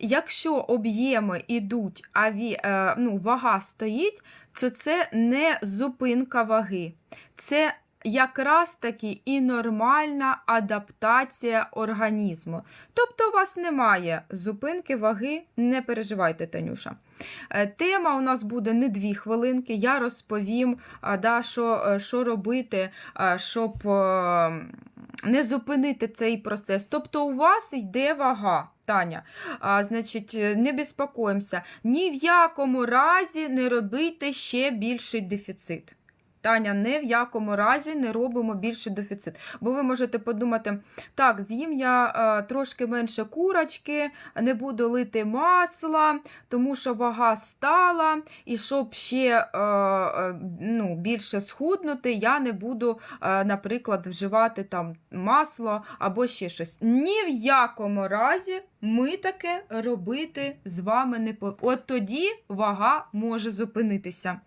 Якщо об'єми йдуть, а е, ну, вага стоїть, то це не зупинка ваги. Це якраз таки і нормальна адаптація організму. Тобто у вас немає зупинки ваги, не переживайте, Танюша. Е, Тема у нас буде не дві хвилинки. Я розповім, да, що, е, що робити, щоб е, не зупинити цей процес. Тобто у вас йде вага, Таня. А, значить, е, не безпокоїмося. Ні в якому разі не робити ще більший дефіцит. Таня, ні в якому разі не робимо більший дефіцит. Бо ви можете подумати, так, з'їм я е, трошки менше курочки, не буду лити масла, тому що вага стала, і щоб ще е, е, ну, більше схуднути, я не буду, наприклад, вживати там масло або ще щось. Ні в якому разі ми таке робити з вами не по. От тоді вага може зупинитися.